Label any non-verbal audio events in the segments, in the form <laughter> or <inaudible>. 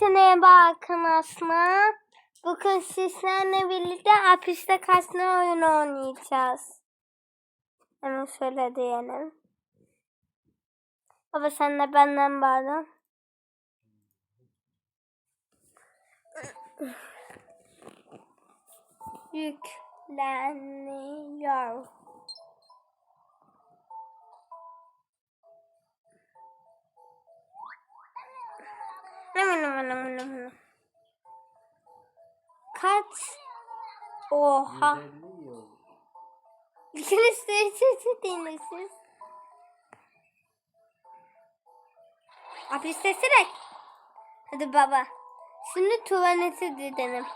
Hepsine bakın aslında. Bugün sizlerle birlikte hapiste kaçma oyunu oynayacağız. Hemen şöyle diyelim. Baba sen de benden bağlan. Yükleniyor. Kaç? Oha. 150 yıl. İkiniz de içi değilmişsiniz. Hapiste direkt. Hadi baba. Şimdi tuvalete gidelim.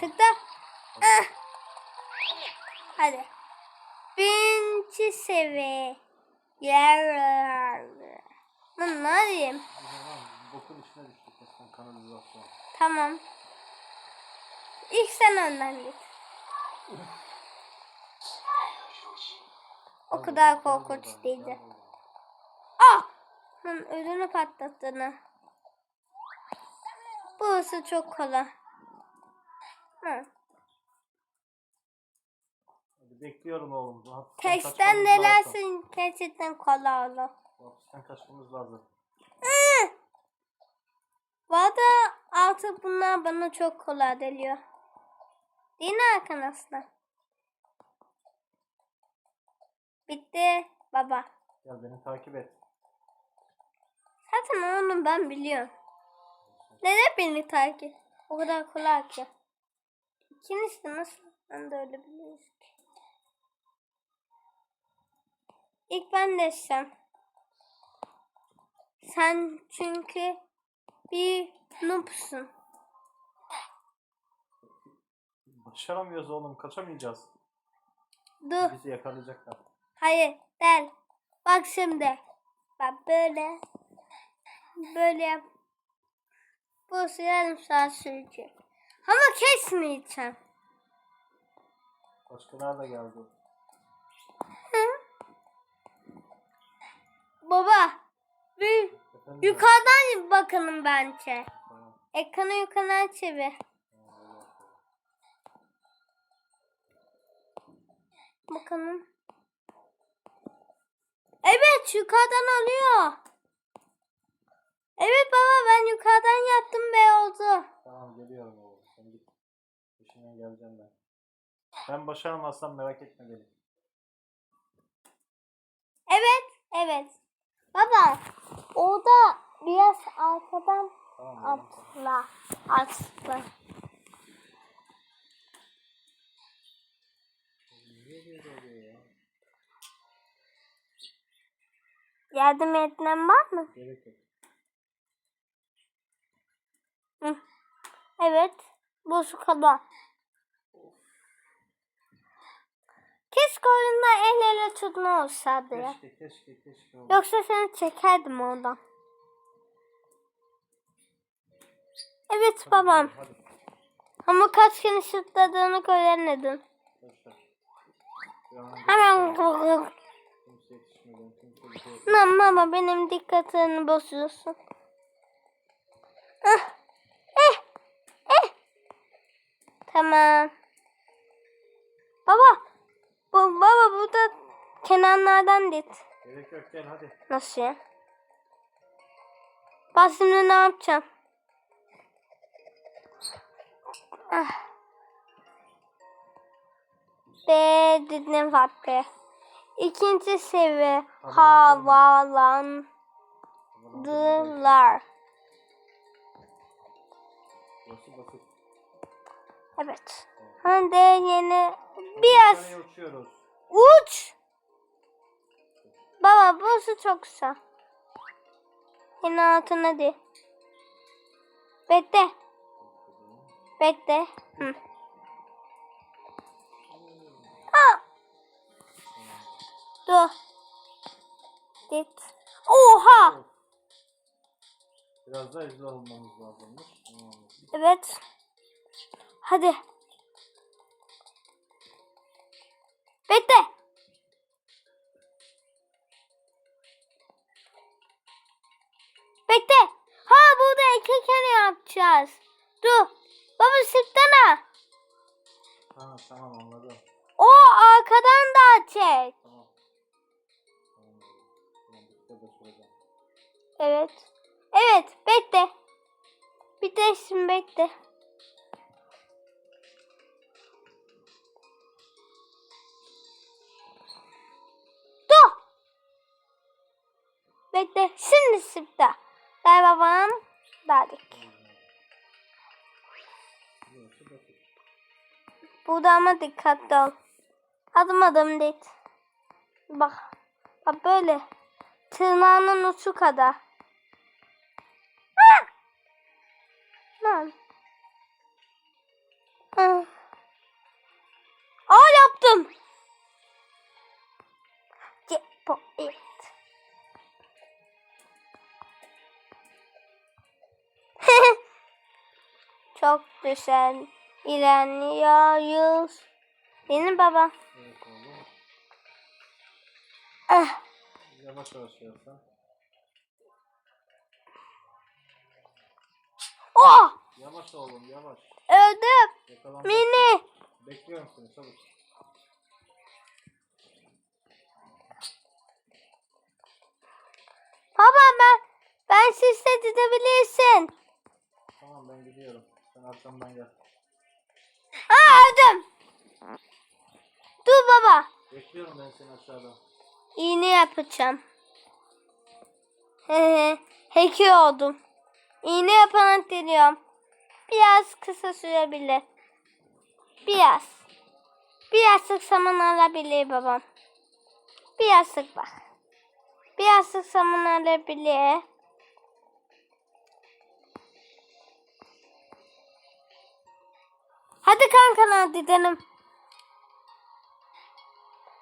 Tıkla. Ah. Hadi. Birinci seviye. Yer. Lan ne diyeyim? Bokun içine kanalizasyon. Tamam. İlk sen önden git. O kadar korkunç değildi. Ah! Lan ödünü patlattığını. Burası çok kolay. Hı. Hadi bekliyorum oğlum. Hapisten Testten nelersin gerçekten kolay olur. Hapisten kaçmamız lazım. Vada artık bunlar bana çok kolay geliyor. Değil mi arkadaşlar? Bitti baba. Gel beni takip et. Zaten onu ben biliyorum. Neden beni takip? O kadar kolay ki. İkiniz de nasıl? Ben de öyle biliyoruz ki. İlk ben desem. Sen çünkü bir noobsun. Başaramıyoruz oğlum. Kaçamayacağız. Dur. Bizi yakalayacaklar. Hayır. Del. Bak şimdi. Bak böyle. Böyle yap. Bu yarım saat sürecek. Ama kesmeyeceğim. Başkalar da geldi. Baba. Bir? Yukarıdan bakalım bence. Ekranı yukarıdan çevir. Bakalım. Evet yukarıdan alıyor. Evet baba ben yukarıdan yaptım ve oldu. Tamam geliyorum oğlum. Sen git. Peşinden geleceğim ben. Ben başaramazsam merak etme beni. Evet evet. Baba orada biraz arkadan Tamam atla. Atla. Yardım etmen var mı? Gerek yok. Hı. Evet. Bu şu kadar. Keşke oyunda el ele tutma olsaydı ya. Keşke keşke keşke. Yoksa seni çekerdim oradan. Evet babam. Hadi. Ama kaç ver. Bir an Hemen şey. Lan baba benim dikkatini bozuyorsun. Ah, eh, eh. Tamam. Baba. Baba bu da kenarlardan dit. Gerek yok gel hadi. Nasıl ya? Ben şimdi ne yapacağım? Ah. Ve dedim vakti. İkinci seviye havalandılar. Evet. Hadi yeni biraz uç. Baba burası çok kısa. Yine altına de. Bekle. Bekle. Hı. Aa. Dur. Git. Oha. Biraz daha hızlı olmamız lazımmış. Evet. Hadi. Bekle. Bekle. Ha burada iki kere yapacağız. Dur. Baba sıktana. Ha tamam anladım. O arkadan da çek. Tamam. Evet. Evet bekle. Bir de şimdi bekle. Bekle. Şimdi sıkta. Ver babam. Basit. Burada ama dikkatli ol. Adım adım değil. Bak. Bak böyle. Tırnağının ucu kadar. Ah! Lan. Ah. Aa yaptım. Cepo, <laughs> Çok güzel ilerliyoruz. Benim baba. Evet oğlum. Ah, Yavaş yavaş yapsan. oh, Yavaş oğlum yavaş. öldüm. Yakalanma. Mini. Bekliyorum seni çabuk. Baba ben ben sizle gidebilirsin. Tamam ben gidiyorum. Sen arkamdan gel. Aa öldüm. Dur baba. Bekliyorum ben seni aşağıda. İğne yapacağım. <laughs> Hehe. Hacker oldum. İğne yaparak deniyorum. Biraz kısa sürebilir. Biraz. Birazcık zaman alabilir babam. Birazcık bak. Birazcık zaman alabilir. Hadi kankalar gidelim.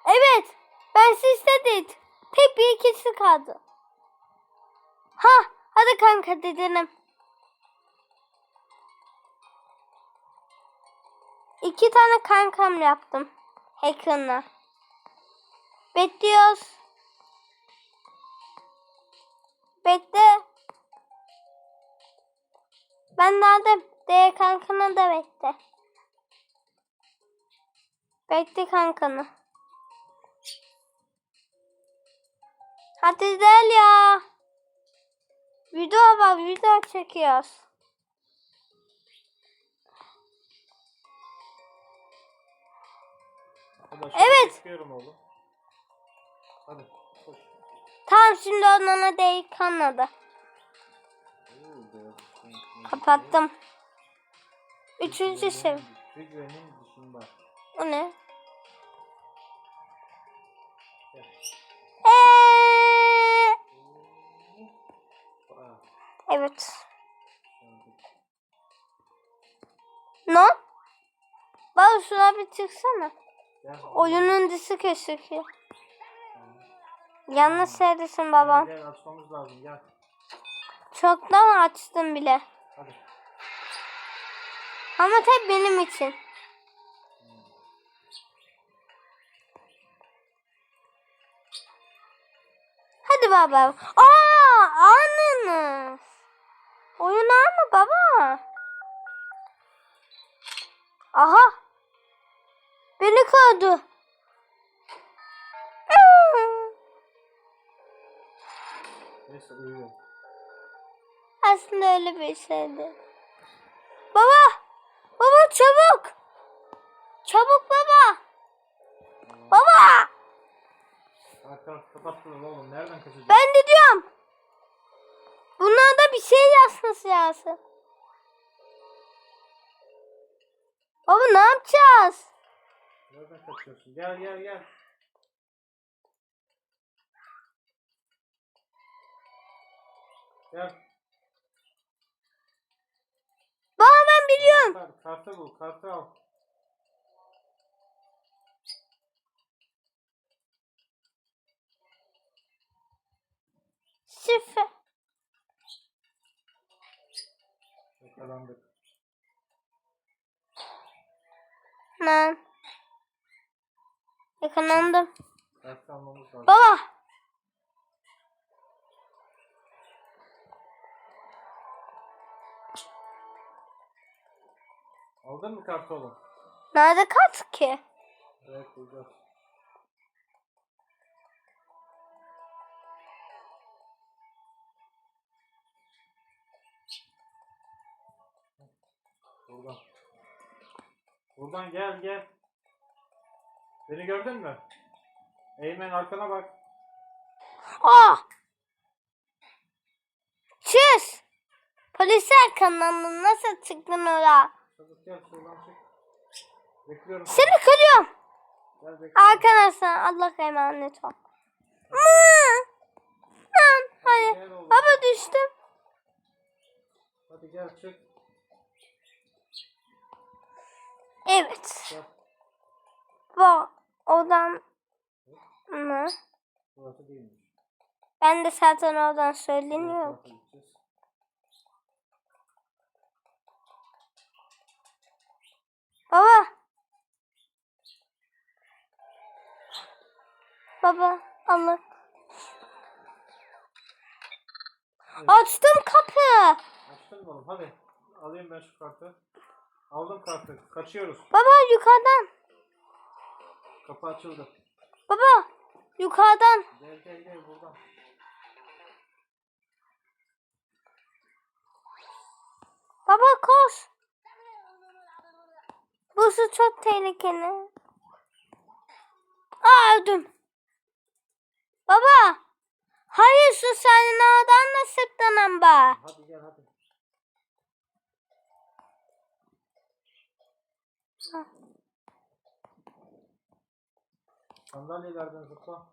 Evet. Ben sizde değil. Tek bir ikisi kaldı. Ha, hadi kanka gidelim. İki tane kankam yaptım. Hacker'la. Bekliyoruz. Bekle. Ben de aldım. Diğer kankana da bekle. Bekle kankanı. Hadi gel ya. Video var, video çekiyoruz. Evet. Bekliyorum oğlum. Hadi koş. Tamam şimdi onlara değil içine Kapattım. Üçüncü şey. O ne? Evet. Ne? Baba şuna bir çıksana. Oyunun gözüküyor. Tamam. Yanlış yerdesin Gel, babam. Gel açmamız lazım gel. Çoktan açtım bile. Hadi. Ama tek benim için. Hadi baba. Aa, anınız. Oyun mı baba? Aha. Beni uyuyor. Aslında öyle bir şeydi. Baba! Baba çabuk! Çabuk baba! Baba! Arka kapattın oğlum. Nereden kaçacak? Ben de diyorum. Bir şey yazması lazım. Baba ne yapacağız? Nereden kaçıyorsun? Gel gel gel. Gel. Baba ben biliyorum. Kart, kartı bul. Kartı al. Arkanlandım. Baba. Aldın mı kartı oğlum? Nerede kart ki? Evet burada. Buradan. Buradan gel gel. Beni gördün mü? Eymen arkana bak. Ah! Çüz! Polis arkandan nasıl çıktın oraya? Çabuk gel şuradan çık. Bekliyorum. Seni kırıyorum. Gel bekliyorum. Arkadaşlar Allah emanet ol. Mı? Lan, Hayır. Gel oğlum. Baba düştüm. Hadi gel çık. Evet. Gel. Bu odan mı? Burası değilmiş. Ben de zaten oradan gideceğiz. Baba. Baba Allah. Evet. Açtım kapı. Açtın mı oğlum? Hadi. Alayım ben şu kartı. Aldım kartı. Kaçıyoruz. Baba yukarıdan. Kapı açıldı. Baba yukarıdan. Gel gel gel buradan. Baba koş. Bu su çok tehlikeli. Aa öldüm. Baba. Hayır su senin oradan da sıktın amba. Hadi gel hadi. Sandalyelerden zıpla.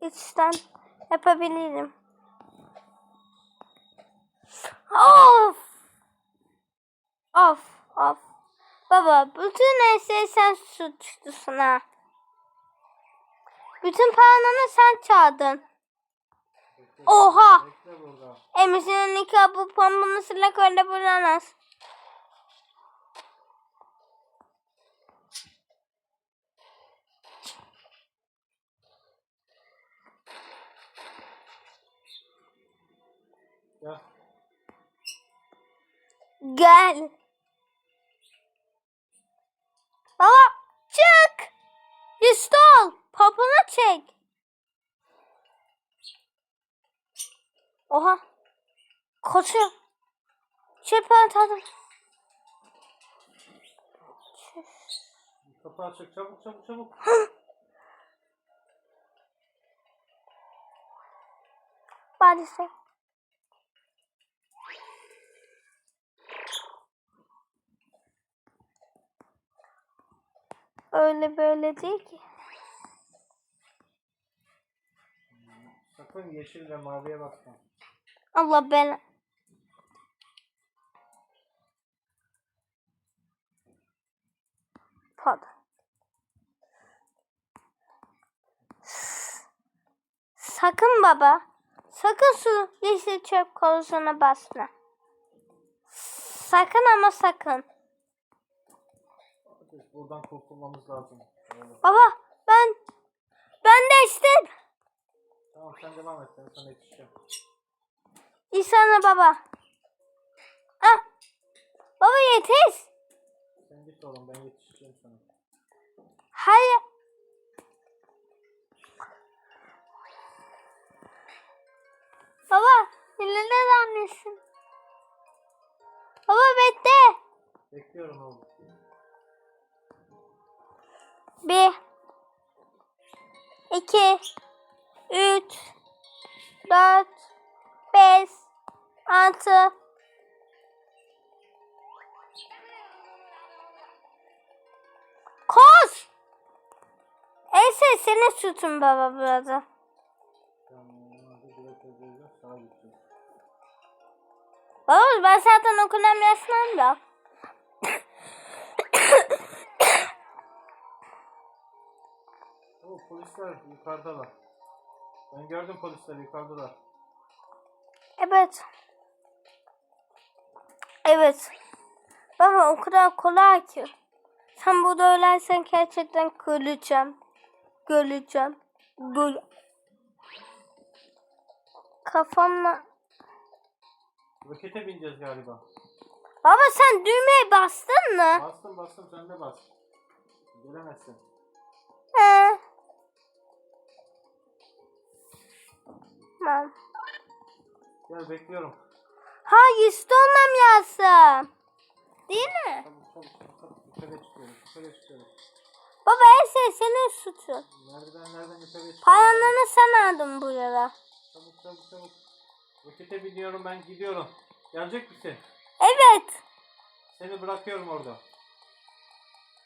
İçten yapabilirim. Of. Of of. Baba bütün her şeyi sen suçlusun ha. Bütün paranı sen çaldın. Oha! Emisinin nikah bu pompunu silah öyle bulamaz. Gel. Gel. Baba çık. Üstü ol. Poponu çek. Oha. Koşuyor. Çöpe atalım. Kapı açık. Çabuk çabuk çabuk. Maalesef. Öyle böyle değil ki. Sakın yeşil ve maviye bakma. Allah bela. Pardon. Sakın baba. Sakın su yeşil çöp konusuna basma. Sakın ama sakın. Buradan kurtulmamız lazım. Baba ben ben değiştim. Tamam sen devam et. Ben sana yetişeceğim. İsa'na baba. Ah. Baba yetiş. Sen git oğlum ben yetişeceğim sana. Hayır. Baba, neler anlıyorsun? Baba bekle. Bekliyorum oğlum. Bir, iki, üç, dört, beş, altı. Koş. Ese senin sütün baba burada. Baba ben zaten okuldan yaşlandım. Oo polisler yukarıdalar. Ben gördüm polisleri yukarıdalar. Evet. Evet. Baba o kadar kolay ki. Sen burada ölersen gerçekten göreceğim. Göreceğim. Gör. kafamla. Rokete bineceğiz galiba. Baba sen düğmeye bastın mı? Bastım bastım sen de bas. Gelemezsin. He. Tamam. Gel bekliyorum. Ha yüzde olmam lazım. Değil mi? Baba ese senin suçun. Merdivenlerden yukarıya çıkıyoruz. Paranını sen aldın burada. Çabuk çabuk çabuk. Rokete biniyorum ben gidiyorum. Gelecek misin? Evet. Seni bırakıyorum orada.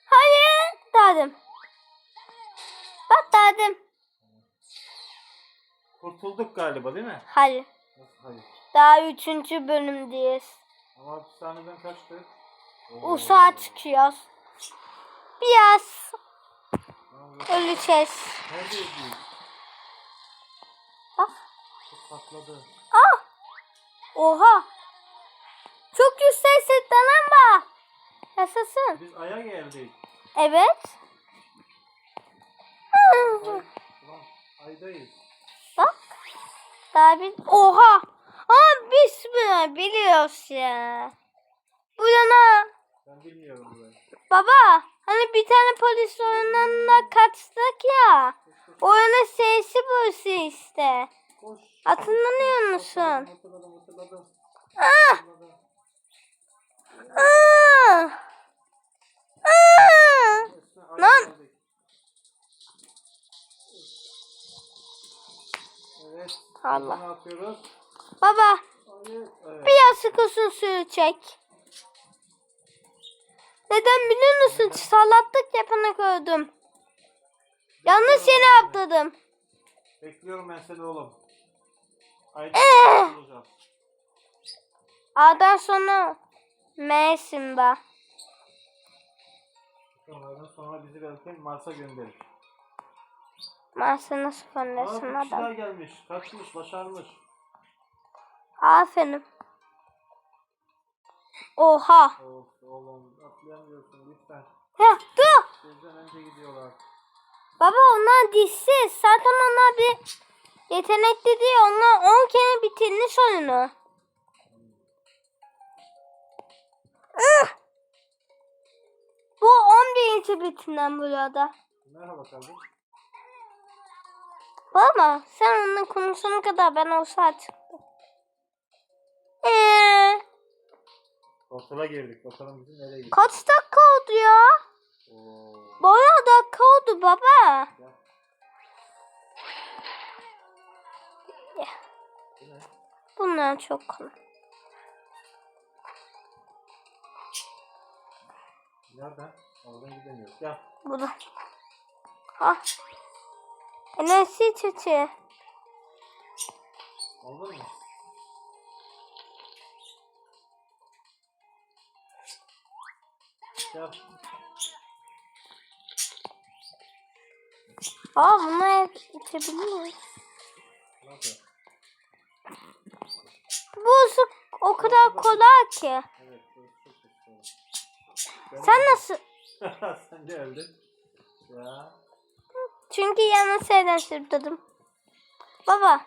Hayır. Dedim. Bak dedim. Kurtulduk galiba değil mi? Hayır. Nasıl hayır? Daha üçüncü bölümdeyiz. Ama hapishaneden kaçtık. Usağa çıkıyoruz. Biraz öleceğiz. Neredeyiz biz? Bak. Çok patladı. Ah! Oha! Çok yüksekten ama. Yaşasın. Biz aya geldik. Evet. Ay, ulan aydayız. Daha bir... Oha! Aa biz bunu biliyoruz ya. Bu yana. Ben bilmiyorum burayı. Baba hani bir tane polis oyununa kaçtık ya. Oyunun sesi bu işte. Koş. Hatırlanıyor musun? Hatırladım hatırladım. Ah! Resmen aya Lan! Evet. Allah. Baba. Evet. biraz uzun sürecek. Neden biliyor musun? Sallattık yapana gördüm. Yanlış yere atladım. Bekliyorum ben seni oğlum. Ayda Eh! olacağız. A'dan sonra M'sin be. Onlardan sonra bizi belki Mars'a gönderir. Mars'a nasıl göndersin adam? gelmiş. Kaçmış, başarmış. Aferin. Oha. Of oğlum atlayamıyorsun lütfen. Ya dur. Bizden önce gidiyorlar. Baba onlar dişsiz. Zaten onlar bir yetenekli değil. Onlar 10 kere bitirmiş oyunu. Ih! Bu 11. bitiren burada. Merhaba kardeşim. Baba sen onunla konuşana kadar ben olsa açıktım. Eee, Portala girdik. Bakalım bizim nereye gidiyor. kaç dakika oldu ya? Oo. Bayağı dakika oldu baba. Bu ne? Bunlar çok kolay. Nereden? Oradan gidemiyoruz. Gel. Burada. Ha. Enerji çiçeği. Aldın mı? Gel. Aa bunu içebiliyoruz. Nasıl? Bu su o kadar kolay ki. Evet. burası çok güzel. Sen nasıl? <laughs> Sen de öldün. Ya. Çünkü yanlış yerden sürtledim. Baba.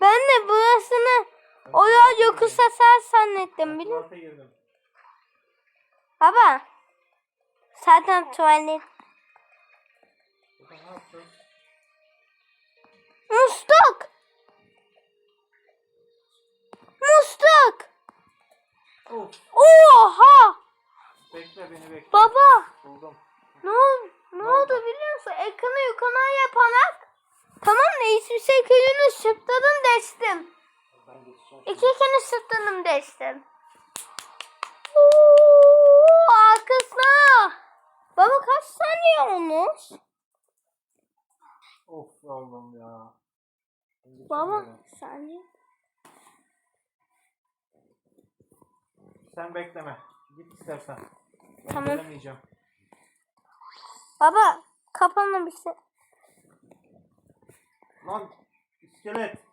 Ben de burasını oraya yokuş asar zannettim biliyor girdim. Baba. Zaten tuvalet. Musluk. Musluk. Of. Oha. Bekle beni bekle. Baba. Buldum. Ne oldu? Ne Ne oldu biliyor musun? Ekranı yukarı yaparak tamam da hiçbir şey köyünü sırtladım deştim. İki kere sırtladım deştim. Oo, arkasına. Baba kaç saniye olmuş? Of oğlum ya. Baba saniye. Sen bekleme. Git istersen. Ben Tamam. gelemeyeceğim. Baba kafamda bir şey. Lan iskelet.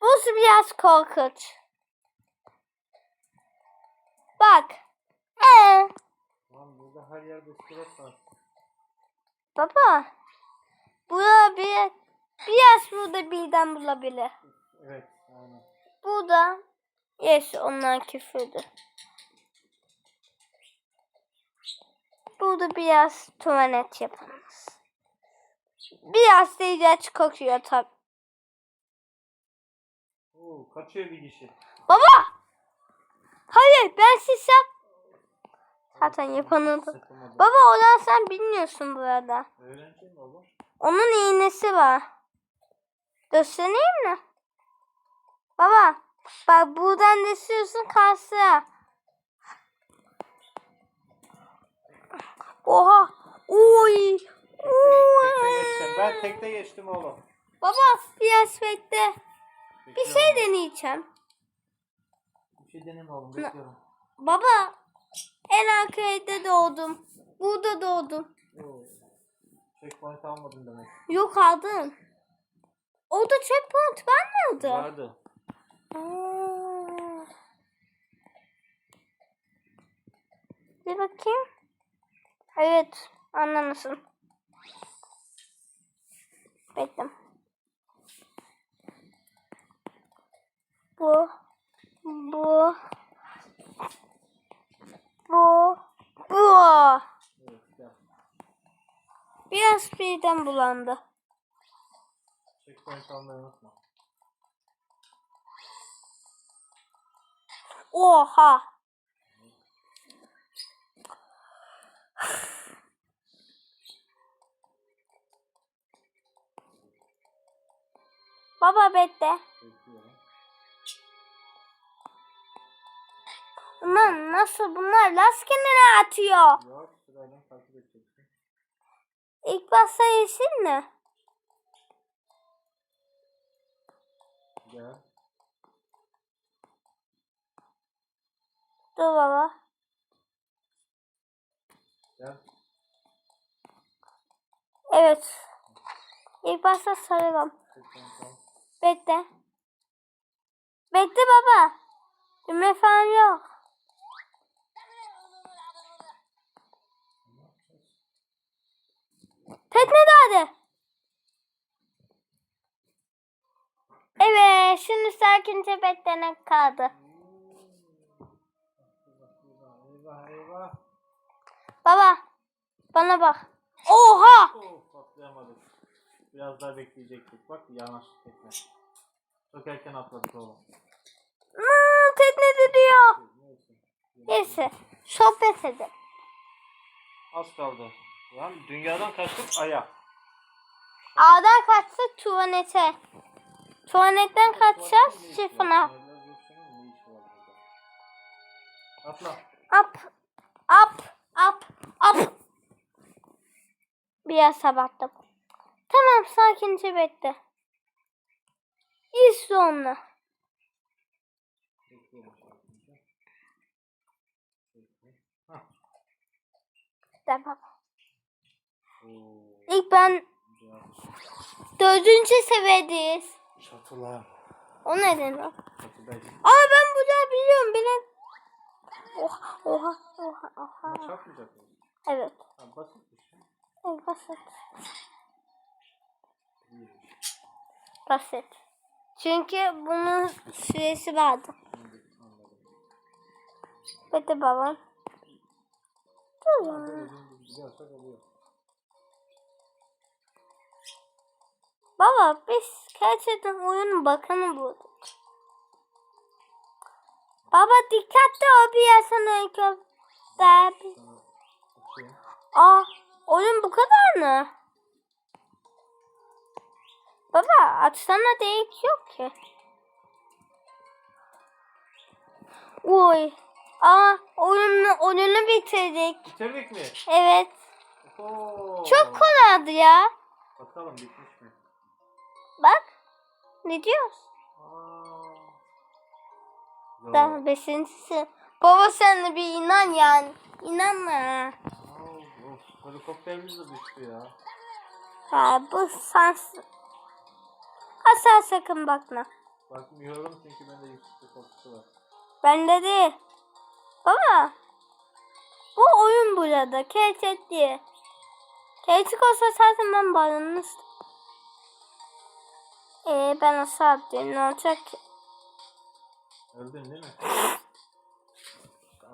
Bu biraz korkunç. Bak. Ee, Lan burada her yerde iskelet var. baba. Burada bir biraz burada birden bulabilir. Evet. Aynen. Burada yes onlar küfürdü. Burada biraz tuvalet yapamaz. Biraz da ilaç kokuyor tabi. Oo, kaçıyor bir kişi. Baba! Hayır ben siz yap. Zaten yapanı. Baba olan sen bilmiyorsun burada. Öğrenci mi olur? Onun iğnesi var. Göstereyim mi? Baba bak buradan düşüyorsun karşıya. Oha. Oy. Tekte geçtim. Ben tekte geçtim oğlum. Baba biraz bekle. Bir Bekliyorum. şey deneyeceğim. Bir şey deneyim oğlum. Bekliyorum. Baba en arka evde doğdum. Burada doğdum. Oo. Checkpoint almadım demek. Yok aldın. Orada checkpoint var mıydı? Vardı. Aa. Bir bakayım. Evet, anlamışsın. Bekle. Bu, bu, bu, bu. Biraz birden bulandı. Checkpoint almayı unutma. Oha. Baba bekle. Aman nasıl bunlar laskenleri atıyor. Yok sırayla takip edeceksin. İlk başta yeşil mi? Gel. Dur baba. Gel. Evet. İlk başta sarıyorum. Bekle. Bekle baba. Düğme falan yok. Tekne nerede? Evet, şimdi sakince beklenek kaldı. Baba, bana bak. Oha! Oh. Biraz daha bekleyecektik. Bak yanaştık tekne. Çok erken atladık oğlum. Hmm, tekne diyor. Neyse. Neyse, sohbet edelim. Az kaldı. Lan dünyadan kaçtık aya. Ağdan kaçtık tuvalete. Tuvaletten kaçacağız şifına. Atla. Up, up, up, up. Biraz sabattım. Tamam, sakince bekle. İz. Hah. Tamam. İlk ben dördüncü seviyedeyiz. Çatılar. O neden o? Çatıdayız. Aa ben bunu biliyorum bile. Oha oha oha oha. Ama çarpmayacak mıyız? Evet. Ha, basit bir şey. Evet basit. Basit. Çünkü bunun süresi vardı. Anladım. Bekle babam. Oluyor. Baba biz gerçekten oyunun bakanı bulduk. Baba dikkatli ol bir. Sana açayım. Aa oyun bu kadar mı? Baba açsana değil yok ki. Oy. Aa oyunu, oyunu bitirdik. Bitirdik mi? Evet. Oo. Çok kolaydı ya. Bakalım bitmiş mi? Bak. Ne diyoruz? Aa. Daha beşincisi. Baba sen de bir inan yani. İnanma. Helikopterimiz de düştü ya. Ha, bu sans. Asla sakın bakma. Bakmıyorum çünkü bende yüksek korkusu var. Bende değil. Baba. Bu oyun burada. Gerçek diye. Gerçek olsa zaten ben bağlanmıştım. Ee, ben nasıl atlayayım ne olacak ki? Öldün değil mi? <laughs>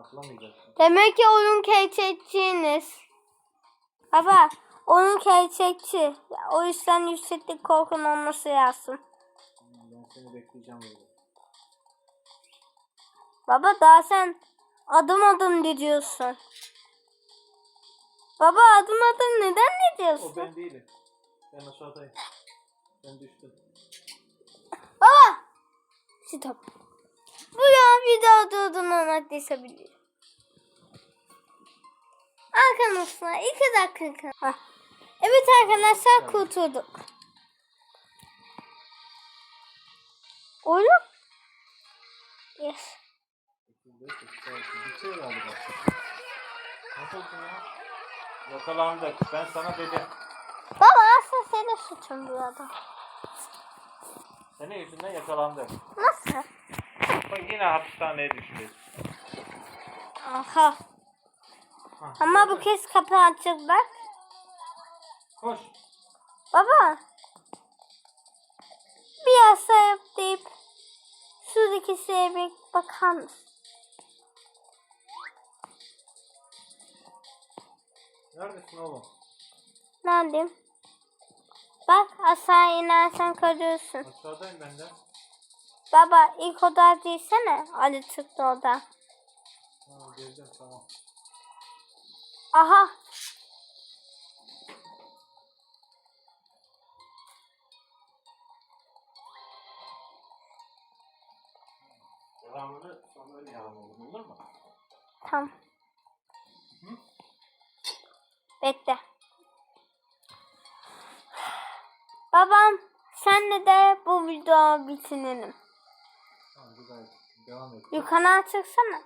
Atlamayacaksın. Demek ki oyun gerçekçiniz. Baba oyun gerçekçi. Ya, O yüzden yükseklik korkun olması lazım. Ben seni bekleyeceğim böyle. Baba daha sen adım adım gidiyorsun. Baba adım adım neden ne O diyorsun? ben değilim. Ben aşağıdayım. Ben düştüm. Baba! Stop. Bu ya video durdurmamak biliyor. Arkadaşlar iki dakika. Hah. Evet arkadaşlar kurtulduk. Oyun? Yes. Yakalandık. Ben sana dedim. Baba aslında senin suçun burada. Senin yüzünden yakalandık. Nasıl? Bak yine hapishaneye düştük. Aha. Ama bu kez kapı açık bak. Koş. Baba. Bir yasa yap deyip şuradaki şeye bir bakar mısın? Neredesin oğlum? Neredeyim? Bak aşağı inersen görüyorsun. Aşağıdayım ben de. Baba ilk oda değilsene. Ali çıktı oda. Ha, geldim tamam. Aha. Devamını sonra öyle yapalım olur mu? Tamam. Bekle. Babam senle de bu videoyu bitirelim. Tamam güzel. Devam et. Yukarı çıksana.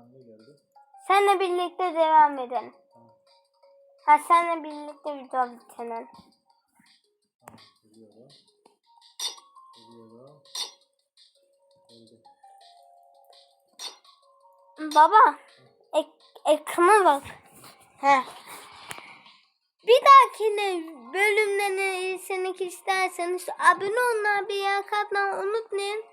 Anne geldi. Seninle birlikte devam edelim. Tamam. Ha seninle birlikte video bitirelim. Baba, ek, ekrana bak. He. Bir dahakine bölümden izlemek isterseniz abone olmayı yer katmayı unutmayın.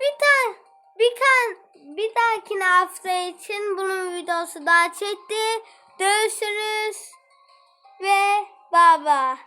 Bir tane bir kan bir dahakine hafta için bunun videosu daha çekti. Görüşürüz ve baba.